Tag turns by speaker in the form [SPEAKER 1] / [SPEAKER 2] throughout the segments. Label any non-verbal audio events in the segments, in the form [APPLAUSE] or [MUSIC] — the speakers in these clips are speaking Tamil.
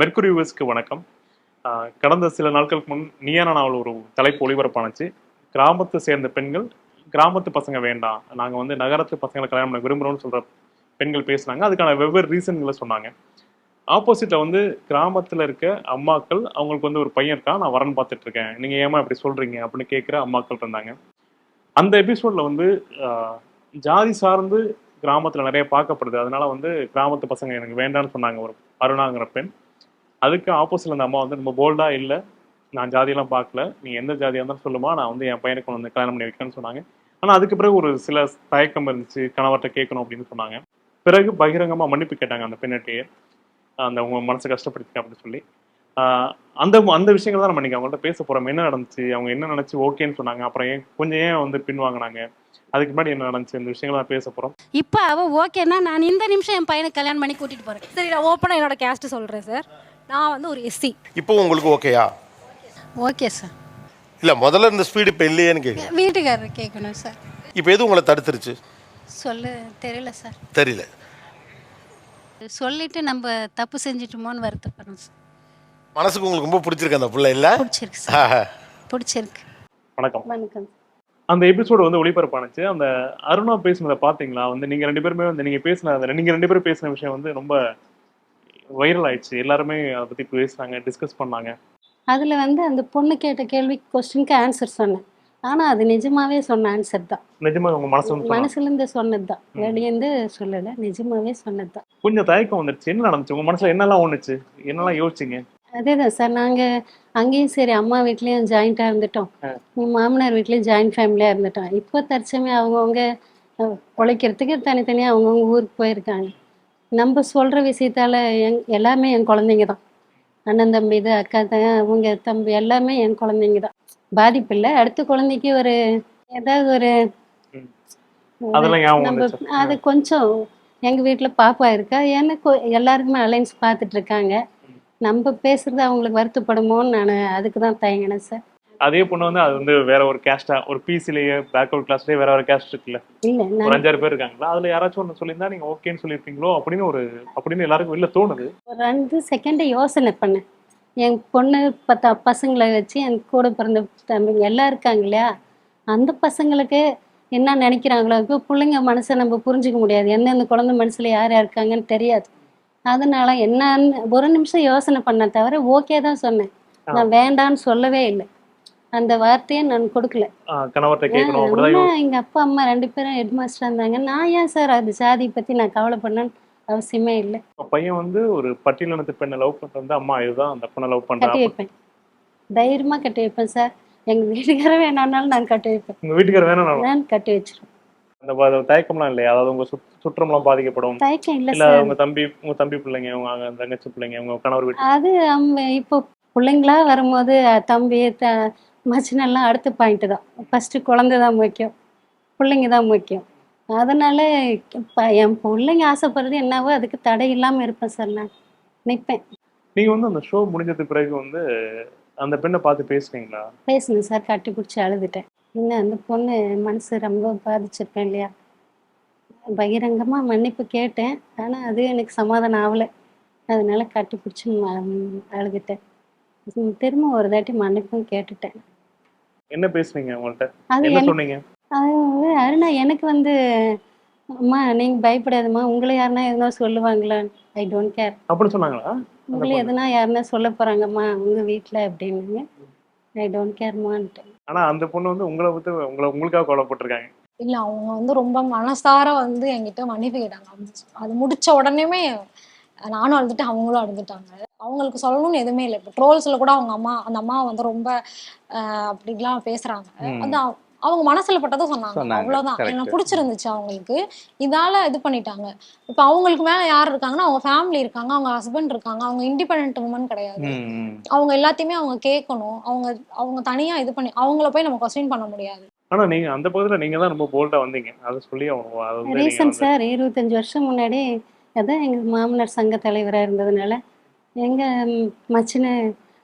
[SPEAKER 1] மெர்குரிவஸ்க்கு வணக்கம். கடந்த சில நாட்களுக்கு முன் நீயான நாவல் ஒரு தலைப்பு ஒளிபரப்பானுச்சு. கிராமத்தை சேர்ந்த பெண்கள் கிராமத்து பசங்க வேண்டாம் நாங்கள் வந்து நகரத்து பசங்களை கல்யாணம் பண்ண விரும்புகிறோம்னு சொல்கிற பெண்கள் பேசுனாங்க அதுக்கான வெவ்வேறு ரீசன்களை சொன்னாங்க. ஆப்போசிட்டில் வந்து கிராமத்தில் இருக்க அம்மாக்கள் அவங்களுக்கு வந்து ஒரு பையன் இருக்கான் நான் வரன் பார்த்துட்டு இருக்கேன். நீங்க ஏமா இப்படி சொல்கிறீங்க அப்படின்னு கேட்குற அம்மாக்கள் இருந்தாங்க. அந்த எபிசோடில் வந்து ஜாதி சார்ந்து கிராமத்தில் நிறைய பார்க்கப்படுது. அதனால வந்து கிராமத்து பசங்க எனக்கு வேண்டாம்னு சொன்னாங்க ஒரு அருணாங்கிற பெண். அதுக்கு ஆப்போசிட்ல அந்த அம்மா வந்து ரொம்ப போல்டா இல்ல. நான் ஜாதியெல்லாம் பார்க்கல. நீ எந்த ஜாதியாக இருந்தாலும் சொல்லுமா. நான் வந்து என் பையனுக்கு வந்து கல்யாணம் பண்ணி வைக்கிறேன்னு சொன்னாங்க. ஆனால் அதுக்கு பிறகு ஒரு சில தயக்கம் இருந்துச்சு. கணவர்கிட்ட கேட்கணும் அப்படின்னு சொன்னாங்க. பிறகு பகிரங்கமா மன்னிப்பு கேட்டாங்க அந்த பெண்ணிட்டையே. அந்த உங்க மனசை கஷ்டப்படுத்திக்க அப்படின்னு சொல்லி. ஆஹ் அந்த அந்த விஷயங்கள் தான் நம்ம இன்னைக்கு அவங்கள்ட்ட பேச போகிறோம் என்ன நடந்துச்சு? அவங்க என்ன நினச்சி ஓகேன்னு சொன்னாங்க. அப்புறம் ஏன் கொஞ்சம் ஏன் வந்து பின்வாங்கினாங்க? அதுக்கு முன்னாடி என்ன நடந்துச்சு? இந்த விஷயங்கள் தான் பேச போறோம்.
[SPEAKER 2] இப்போ அவ ஓகேன்னா நான் இந்த நிமிஷம் என் பையனை கல்யாணம் பண்ணி கூட்டிட்டு போறேன்.
[SPEAKER 3] சரி நான் ஓப்பனாக என்னோட கேஸ்ட் சொல்கிறேன் சார் நான் வந்து ஒரு எஸ்சி.
[SPEAKER 4] இப்போ உங்களுக்கு ஓகேயா?
[SPEAKER 2] Okay sir.
[SPEAKER 4] இல்லை முதல்ல இருந்த ஸ்பீடு இப்போ இல்லையேன்னு கேட்குறேன்
[SPEAKER 2] வீட்டுக்காரர் கேட்கணும் சார்.
[SPEAKER 4] இப்போ எது உங்களை தடுத்துருச்சு?
[SPEAKER 2] சொல்ல தெரியல சார்.
[SPEAKER 4] தெரியல.
[SPEAKER 2] சொல்லிட்டு நம்ம தப்பு செஞ்சிட்டோமோன்னு வருத்தப்படுறோம் சார்.
[SPEAKER 4] மனசுக்கு உங்களுக்கு ரொம்ப பிடிச்சிருக்கு அந்த பிள்ளை இல்லை?
[SPEAKER 2] பிடிச்சிருக்கு சார். பிடிச்சிருக்கு.
[SPEAKER 1] வணக்கம்.
[SPEAKER 2] வணக்கம்
[SPEAKER 1] அந்த எபிசோடு வந்து ஒளிபரப்பானுச்சு. அந்த அருணா பேசுனதை பாத்தீங்களா வந்து நீங்க ரெண்டு பேருமே வந்து நீங்க பேசின அந்த நீங்க ரெண்டு பேரும் பேசின விஷயம் வந்து ரொம்ப வைரல் ஆயிடுச்சு. எல்லாருமே அதை பத்தி பேசுனாங்க டிஸ்கஸ் பண்ணாங்க.
[SPEAKER 2] அதுல வந்து அந்த பொண்ணு கேட்ட கேள்விக்கு கொஸ்டினுக்கு ஆன்சர் சொன்னேன். ஆனா அது நிஜமாவே சொன்ன ஆன்சர் தான்.
[SPEAKER 1] நிஜமா உங்க மனசு.
[SPEAKER 2] மனசுல இருந்து சொன்னது தான் வெளியேந்து சொல்லல நிஜமாவே சொன்னது தான்
[SPEAKER 1] கொஞ்சம் தயக்கம் வந்துருச்சு. என்ன நடந்துச்சு? உங்க மனசுல என்னெல்லாம் ஒண்ணுச்சு? என்னெல்லாம் யோசிச்சீங்க?
[SPEAKER 2] அதே தான் சார். நாங்கள் அங்கேயும் சரி அம்மா வீட்லேயும் ஜாயிண்ட்டாக இருந்துட்டோம். மாமனார் வீட்லேயும் ஜாயிண்ட் ஃபேமிலியாக இருந்துட்டோம். இப்போ தற்சமயம் அவங்கவுங்க பிழைக்கிறதுக்கு தனித்தனியாக அவங்கவுங்க ஊருக்கு போயிருக்காங்க. நம்ம சொல்கிற விஷயத்தால எங் எல்லாமே என் குழந்தைங்க தான் அண்ணன் தம்பி இது அக்கா தான் அவங்க தம்பி எல்லாமே என் குழந்தைங்க தான் பாதிப்பு இல்லை. அடுத்த குழந்தைக்கு ஒரு ஏதாவது ஒரு நம்ம. அது கொஞ்சம் எங்கள் வீட்டில் பாப்பா இருக்கா? எனக்கு எல்லாருக்குமே அலைன்ஸ் பார்த்துட்டு இருக்காங்க. நம்ம பேசுறது அவங்களுக்கு வருத்தப்படுமோன்னு நான் அதுக்கு தான் தயங்கினேன் சார்.
[SPEAKER 1] அதே பொண்ணு வந்து அது வந்து வேற ஒரு கேஸ்டா ஒரு பிசிலேயே பேக்அவுட் கிளாஸ்லயே வேற ஒரு கேஸ்ட் இருக்குல்ல? ஒரு அஞ்சாறு பேர் இருக்காங்களா? அதுல யாராச்சும் ஒன்று சொல்லியிருந்தா நீங்க ஓகேன்னு சொல்லியிருப்பீங்களோ? அப்படின்னு ஒரு அப்படின்னு எல்லாருக்கும் வெளில தோணுது.
[SPEAKER 2] ஒரு ரெண்டு செகண்ட் யோசனை பண்ணேன் என் பொண்ணு பத்த பசங்களை வச்சு என் கூட பிறந்த தம்பிங்க எல்லாம் இருக்காங்க இல்லையா? அந்த பசங்களுக்கு என்ன நினைக்கிறாங்களோ இப்போ பிள்ளைங்க மனசை நம்ம புரிஞ்சுக்க முடியாது. எந்தெந்த குழந்தை மனசுல யார் யார் இருக்காங்கன்னு தெரியாது. அதனால என்னன்னு ஒரு நிமிஷம் யோசனை பண்ண தவிர ஓகே தான் சொன்னேன். நான் வேண்டான்னு சொல்லவே இல்லை. அந்த வார்த்தையை நான் கொடுக்கல. எங்க அப்பா அம்மா ரெண்டு பேரும் ஹெட் மாஸ்டர் இருந்தாங்க. நான் ஏன் சார் அது ஜாதி பத்தி நான் கவலைப்படணும்னு அவசியமே இல்லை.
[SPEAKER 1] பையன் வந்து ஒரு பட்டியலினத்து பெண்ணை லவ் பண்றது அம்மா இதுதான் அந்த பொண்ணை லவ்
[SPEAKER 2] கட்டி
[SPEAKER 1] பண்றா
[SPEAKER 2] வைப்பேன். தைரியமா கட்டி வைப்பேன் சார். எங்க வீட்டுக்கார வேணாம்னாலும் நான் கட்டி வைப்பேன்.
[SPEAKER 1] உங்க வீட்டுக்கார வேணும்
[SPEAKER 2] நான் கட்டி வச்சிருவேன்.
[SPEAKER 1] அந்த தயக்கம்லாம் இல்லையா? அதாவது உங்க சுத்- சுற்றம்லாம் பாதிக்கப்படும்.
[SPEAKER 2] தயக்கம் இல்லை சார்.
[SPEAKER 1] உங்க தம்பி உங்க தம்பி பிள்ளைங்க உங்க தங்கச்சி பிள்ளைங்க உங்க கணவர் வீட்டு
[SPEAKER 2] அது இப்போ பிள்ளைங்களா வரும்போது தம்பி மச்சினெல்லாம் அடுத்த பாயிண்ட் தான். ஃபர்ஸ்ட் குழந்தை தான் முக்கியம். பிள்ளைங்க தான் முக்கியம். அதனால என் பிள்ளைங்க ஆசைப்படுறது என்னவோ அதுக்கு தடை இல்லாம இருப்பேன் சார் நான். நிற்பேன்
[SPEAKER 1] நீங்க வந்து அந்த ஷோ முடிஞ்சது பிறகு வந்து அந்த பெண்ணை பார்த்து பேசுனீங்களா?
[SPEAKER 2] பேசினேன் சார் கட்டி பிடிச்சி அழுதுட்டேன். என்ன அந்த பொண்ணு மனசு ரொம்ப பாதிச்சிருப்பேன் இல்லையா? பகிரங்கமாக மன்னிப்பு கேட்டேன். ஆனால் அது எனக்கு சமாதானம் ஆகலை. அதனால கட்டி பிடிச்சி அழுதுட்டேன். திரும்ப ஒரு தாட்டி மன்னிப்பும் கேட்டுட்டேன்.
[SPEAKER 1] என்ன பேசுனீங்க அவங்கள்ட்ட
[SPEAKER 2] அது
[SPEAKER 1] என்ன
[SPEAKER 2] எனக்கு
[SPEAKER 1] சொன்னீங்க?
[SPEAKER 2] அது வந்து அருணா எனக்கு வந்து அம்மா நீங்கள் பயப்படாதம்மா. உங்களை யாருன்னா எதுனா சொல்லுவாங்களா? ஐ டோன்ட் கேர்
[SPEAKER 1] அப்படின்னு சொன்னாங்களா?
[SPEAKER 2] உங்களை எதுனா யாருன்னா சொல்ல போகிறாங்கம்மா உங்கள் வீட்டில் அப்படின்னு. ஐ டோன்ட் கேர்மான்ட்டு
[SPEAKER 1] ஆனா அந்த பொண்ணு வந்து உங்களை பத்தி உங்களை உங்களுக்காக கொல்லப்பட்டிருக்காங்க
[SPEAKER 3] இல்லை அவங்க வந்து ரொம்ப மனசார வந்து என்கிட்ட மன்னிப்பு கேட்டாங்க. அது- அது முடிச்ச உடனேமே நானும் அழுதுட்டு அவங்களும் அழுதுட்டாங்க. அவங்களுக்கு சொல்லணும்னு எதுவுமே இல்லை. இப்போ ட்ரோல்ஸில் கூட அவங்க அம்மா அந்த அம்மா வந்து ரொம்ப அப்படிலாம் பேசுறாங்க. அது அவ- அவங்க மனசுல பட்டதை சொன்னாங்க. அவ்வளவுதான். எனக்கு பிடிச்சிருந்துச்சு அவங்களுக்கு. இதால இது பண்ணிட்டாங்க. இப்போ அவங்களுக்கு மேல யார் இருக்காங்கன்னா அவங்க ஃபேமிலி இருக்காங்க அவங்க ஹஸ்பண்ட் இருக்காங்க. அவங்க இண்டிபெண்ட் உமன் கிடையாது. அவங்க எல்லாத்தையுமே அவங்க கேட்கணும். அவங்க அவங்க தனியா இது பண்ணி அவங்கள போய் நம்ம கொஸ்டின் பண்ண முடியாது.
[SPEAKER 1] ஆனா நீங்க அந்த பக்கத்துல நீங்க தான் ரொம்ப போல்டா வந்தீங்க. அதை சொல்லி அவங்க
[SPEAKER 2] ரீசன் சார் இருபத்தஞ்சி வருஷம் முன்னாடி அதான் எங்கள் மாமனார் சங்க தலைவராக இருந்ததுனால எங்கள் மச்சின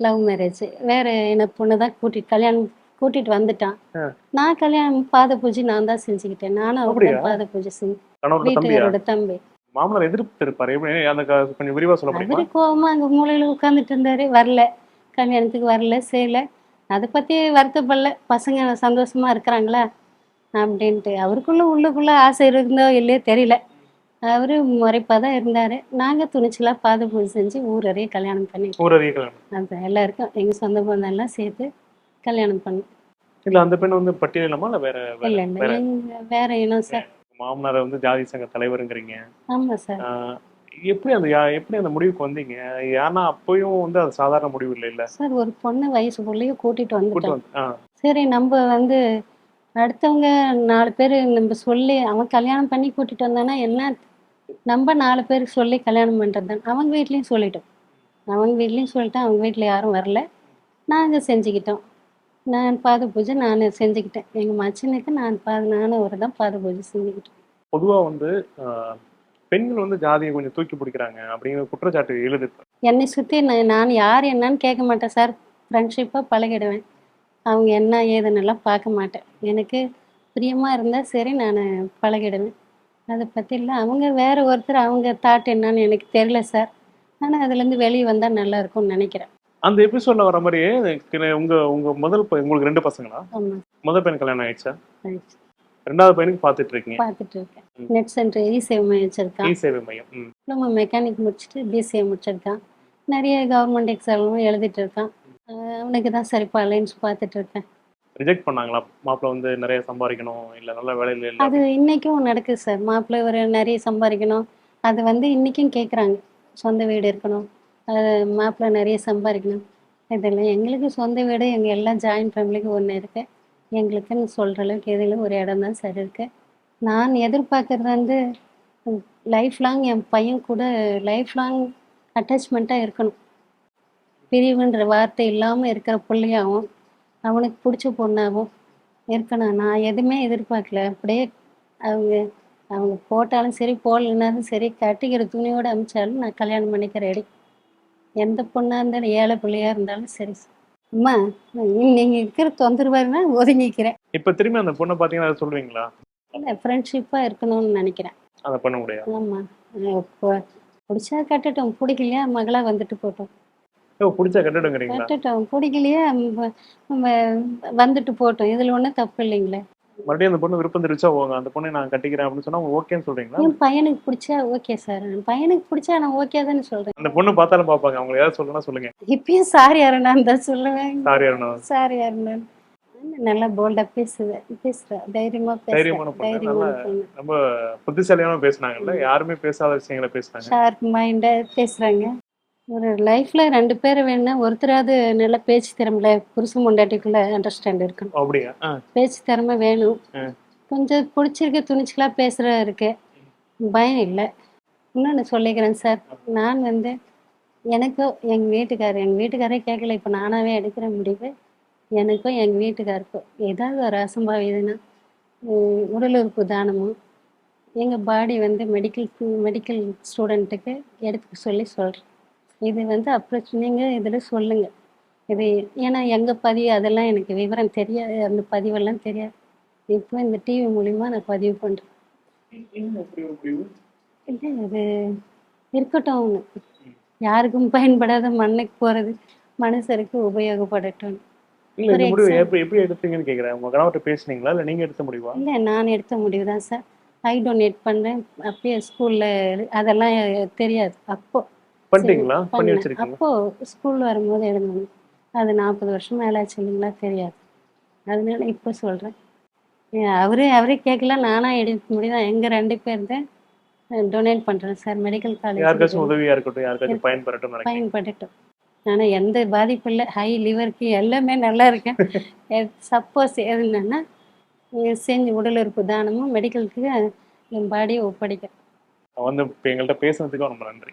[SPEAKER 2] லவ் மேரேஜ். வேற என்ன பொண்ணு தான் கூட்டிட்டு கல்யாணம் கூட்டிட்டு வந்துட்டான். நான் கல்யாணம் பாத பூஜை நான் தான் செஞ்சுக்கிட்டேன். நானும்? அவரும் பாத பூஜை செஞ்சு வீட்டுக்காரோட தம்பி.
[SPEAKER 1] மாமனார் எதிர்ப்பு இருப்பாரு கொஞ்சம் விரிவா சொல்ல முடியுமா?
[SPEAKER 2] கோவமா அங்க மூலையில உட்காந்துட்டு இருந்தாரு. வரல. கல்யாணத்துக்கு வரல செய்யல. அதை பத்தி வருத்தப்படல. பசங்க சந்தோஷமா இருக்கிறாங்களா? அப்படின்ட்டு. அவருக்குள்ள உள்ளுக்குள்ள ஆசை இருந்தோ இல்லையோ தெரியல. அவரு முறைப்பா தான் இருந்தாரு. நாங்க துணிச்சலா பாது பூஜை செஞ்சு ஊரறைய கல்யாணம் பண்ணி
[SPEAKER 1] ஊரறிய கல்யாணம்.
[SPEAKER 2] அது எல்லாருக்கும் எங்க சொந்த பந்தம் எல்லாம் சேர்த்து கல்யாணம் பண்ணோம்.
[SPEAKER 1] இல்ல அந்த பெண் வந்து பட்டியலினமா இல்ல வேற
[SPEAKER 2] இல்ல இல்ல
[SPEAKER 1] வேற?
[SPEAKER 2] இனம் சார்.
[SPEAKER 1] மாமனார் வந்து ஜாதி சங்க தலைவருங்கிறீங்க.
[SPEAKER 2] ஆமா சார்.
[SPEAKER 1] எப்படி அந்த எப்படி அந்த முடிவுக்கு வந்தீங்க? ஏன்னா அப்பயும் வந்து அது சாதாரண முடிவு இல்லை இல்ல
[SPEAKER 2] சார் ஒரு பொண்ணு வயசு பிள்ளைய கூட்டிட்டு
[SPEAKER 1] கூட்டு
[SPEAKER 2] வந்துட்டோம் சரி நம்ம வந்து அடுத்தவங்க நாலு பேர் நம்ம சொல்லி அவன் கல்யாணம் பண்ணி கூட்டிட்டு வந்தானா என்ன? நம்ம நாலு பேருக்கு சொல்லி கல்யாணம் பண்ணுறது தான் அவங்க வீட்லேயும் சொல்லிட்டோம். அவங்க வீட்லேயும் சொல்லிட்டோம். அவங்க வீட்டில் யாரும் வரல. நாங்கள் செஞ்சுக்கிட்டோம். நான் பாத பூஜை நான் செஞ்சுக்கிட்டேன். எங்கள் மச்சனுக்கு நான் பாத நானும் ஒரு தான் பாத பூஜை செஞ்சுக்கிட்டேன்
[SPEAKER 1] பொதுவா வந்து பெண்கள் வந்து ஜாதியை கொஞ்சம் தூக்கி பிடிக்கிறாங்க அப்படிங்கிற குற்றச்சாட்டு எழுது.
[SPEAKER 2] என்னை சுற்றி நான் நான் யார் என்னன்னு கேட்க மாட்டேன் சார். ஃப்ரெண்ட்ஷிப்பாக பழகிடுவேன். அவங்க என்ன ஏதுன்னெல்லாம் பார்க்க மாட்டேன். எனக்கு பிரியமாக இருந்தால் சரி நான் பழகிடுவேன். அதை பற்றி இல்லை அவங்க வேற ஒருத்தர் அவங்க தாட் என்னன்னு எனக்கு தெரியல சார் ஆனால் அதுலேருந்து வெளியே வந்தால் நல்லா இருக்கும்னு நினைக்கிறேன்.
[SPEAKER 1] அந்த எபிசோட்ல வர மாதிரியே உங்க உங்க முதல் உங்களுக்கு ரெண்டு பசங்களா? முதல் பையன் கல்யாணம் ஆயிடுச்சா? ரெண்டாவது பையனுக்கு பார்த்துட்டு இருக்கீங்க.
[SPEAKER 2] பார்த்துட்டு இருக்கேன் நெட் சென்டர் இ சேவை வச்சுருக்கான்.
[SPEAKER 1] இ சேவை மையம்.
[SPEAKER 2] டிப்ளமோ மெக்கானிக் முடிச்சுட்டு பிசிஏ முடிச்சிருக்கான். நிறைய கவர்மெண்ட் எக்ஸாமும் எழுதிட்டு இருக்கான். அவனுக்கு தான் சரிப்பா அலைன்ஸ் பார்த்துட்டு இருக்கேன்.
[SPEAKER 1] ரிஜெக்ட் பண்ணாங்களா? மாப்பிள்ள வந்து நிறைய சம்பாதிக்கணும் இல்ல நல்ல வேலையில இல்ல
[SPEAKER 2] அது இன்னைக்கும் நடக்குது சார். மாப்பிள்ளை ஒரு நிறைய சம்பாதிக்கணும். அது வந்து இன்னைக்கும் கேட்குறாங்க சொந்த வீடு இருக்கணும். அது மாப்பிள்ளை நிறைய சம்பாதிக்கணும். இதெல்லாம் எங்களுக்கு சொந்த வீடு எங்கள் எல்லாம் ஜாயின்ட் ஃபேமிலிக்கு ஒன்று இருக்கு. எங்களுக்குன்னு சொல்கிற அளவுக்கு எதிலும் ஒரு இடம் தான் சார் இருக்கு. நான் எதிர்பார்க்கறது வந்து லைஃப் லாங் என் பையன் கூட லைஃப் லாங் அட்டாச்மெண்ட்டாக இருக்கணும். பிரிவுன்ற வார்த்தை இல்லாமல் இருக்கிற பிள்ளையாகவும் அவனுக்கு பிடிச்ச பொண்ணாகவும் இருக்கணும். நான் எதுவுமே எதிர்பார்க்கல. அப்படியே அவங்க அவங்க போட்டாலும் சரி போடலனாலும் சரி கட்டிக்கிற துணியோடு அமிச்சாலும் நான் கல்யாணம் பண்ணிக்க ரெடி எந்த பொண்ணாக இருந்தாலும் ஏழை பிள்ளையா இருந்தாலும் சரி. அம்மா நீங்கள் இருக்கிற தொந்தரவாருன்னா ஒதுங்கிக்கிறேன்.
[SPEAKER 1] இப்ப திரும்பி அந்த பொண்ணை பாத்தீங்கன்னா அதை சொல்லுவீங்களா?
[SPEAKER 2] இல்லை ஃப்ரெண்ட்ஷிப்பாக இருக்கணும்னு நினைக்கிறேன்.
[SPEAKER 1] அதை பண்ண முடியாது.
[SPEAKER 2] ஆமாம் இப்போ பிடிச்சா கட்டட்டும். பிடிக்கலையா மகளாக வந்துட்டு போட்டோம்.
[SPEAKER 1] பிடிச்சா கட்டிடுங்கிறீங்களா?
[SPEAKER 2] கட்டட்டும். பிடிக்கலையா வந்துட்டு போட்டோம். இதில் ஒன்றும் தப்பு இல்லைங்களே.
[SPEAKER 1] மறுபடியும் அந்த பொண்ணு விருப்பம் தெரிவிச்சா போங்க அந்த பொண்ணை நான் கட்டிக்கிறேன் அப்படின்னு சொன்னா ஓகேன்னு சொல்றீங்களா?
[SPEAKER 2] என் பையனுக்கு பிடிச்சா ஓகே சார். பையனுக்கு பிடிச்சா நான் ஓகே தானே சொல்கிறேன்
[SPEAKER 1] அந்த பொண்ணு பார்த்தாலும் பார்ப்பாங்க. அவங்க ஏதாவது சொல்லணும்னா சொல்லுங்க.
[SPEAKER 2] இப்பயும் சாரி யாருன்னு தான் சொல்லுவேன்.
[SPEAKER 1] சாரி அருண்.
[SPEAKER 2] சாரி யாருன்னு நல்லா போல்டாக பேசுது பேசுகிறா தைரியமாக பேசுகிறா
[SPEAKER 1] தைரியமான ரொம்ப புத்திசாலியான பேசுனாங்கல்ல. யாருமே பேசாத விஷயங்களை பேசுனாங்க
[SPEAKER 2] ஷார்ப் மைண்டாக பேசுகிறாங்க ஒரு லைஃப்பில் ரெண்டு பேர் வேணும்னா ஒருத்தராவது நல்ல பேச்சு திறமையில புருஷன் முண்டாட்டிக்குள்ளே அண்டர்ஸ்டாண்ட் இருக்கணும்.
[SPEAKER 1] அப்படியா?
[SPEAKER 2] பேச்சு திறமை வேணும். கொஞ்சம் பிடிச்சிருக்கு துணிச்சலாக பேசுகிற இருக்கு பயம் இல்லை. இன்னொன்று சொல்லிக்கிறேன் சார். நான் வந்து எனக்கும் எங்கள் வீட்டுக்காரர் எங்கள் வீட்டுக்காரே கேட்கல. இப்போ நானாகவே எடுக்கிற முடிவு. எனக்கும் எங்கள் வீட்டுக்காருக்கும் ஏதாவது ஒரு அசம்பாவிதம்னா உம், உடல் உறுப்பு தானமும் எங்கள் பாடி வந்து மெடிக்கல் மெடிக்கல் ஸ்டூடெண்ட்டுக்கு எடுத்துக்க சொல்லி சொல்கிறேன் இது வந்து அப்புறம் நீங்கள் இதில் சொல்லுங்கள் இது ஏன்னா எங்கள் பதிவு அதெல்லாம் எனக்கு விவரம் தெரியாது. அந்த பதிவெல்லாம் தெரியாது. இப்போ இந்த டிவி மூலிமா நான் பதிவு பண்ணுறேன் இல்லை அது இருக்கட்டும் ஒன்று யாருக்கும் பயன்படாத மண்ணுக்கு போகிறது மனுஷருக்கு உபயோகப்படட்டும்.
[SPEAKER 1] இல்ல இந்த
[SPEAKER 2] ஒரு
[SPEAKER 1] முடிவு
[SPEAKER 2] exam-
[SPEAKER 1] எப்படி எப்படி எடுத்தீங்கன்னு கேக்குறேன். உங்க கணவர்கிட்ட பேசுனீங்களா? இல்ல நீங்க எடுத்த முடிவா?
[SPEAKER 2] இல்லை நான் எடுத்த முடிவு தான் சார் ஐ டொனேட் பண்ணுறேன் அப்பயே ஸ்கூலில் அதெல்லாம் தெரியாது. அப்போ
[SPEAKER 1] பண்ணிட்டீங்களா? பண்ணி. வச்சிருக்கீங்க
[SPEAKER 2] அப்போ ஸ்கூல் வரும்போது எழுதணும் அது நாற்பது வருஷம் மேலே ஆச்சு இல்லைங்களா? தெரியாது. அதனால இப்போ சொல்கிறேன் அவரே அவரே கேட்கல. நானா எடுக்க முடியும் எங்கள் ரெண்டு பேர் தான் டொனேட் பண்ணுறேன் சார். மெடிக்கல்
[SPEAKER 1] யாருக்காச்சும்
[SPEAKER 2] காலேஜ்
[SPEAKER 1] உதவியா இருக்கட்டும். யாருக்காச்சும் பயன்பெறட்டும் நினைக்கிறேன்.
[SPEAKER 2] பயன்பட்டுட்டோம் ஆனால் எந்த பாதிப்பும் இல்லை. ஹை லிவருக்கு எல்லாமே நல்லா இருக்கேன். [LAUGHS] சப்போஸ் எதுனா செஞ்சு உடல் உறுப்பு தானமும் மெடிக்கலுக்கு என் பாடியை ஒப்படைக்க
[SPEAKER 1] வந்து எங்கள்கிட்ட பேசுனதுக்கு ரொம்ப நன்றி.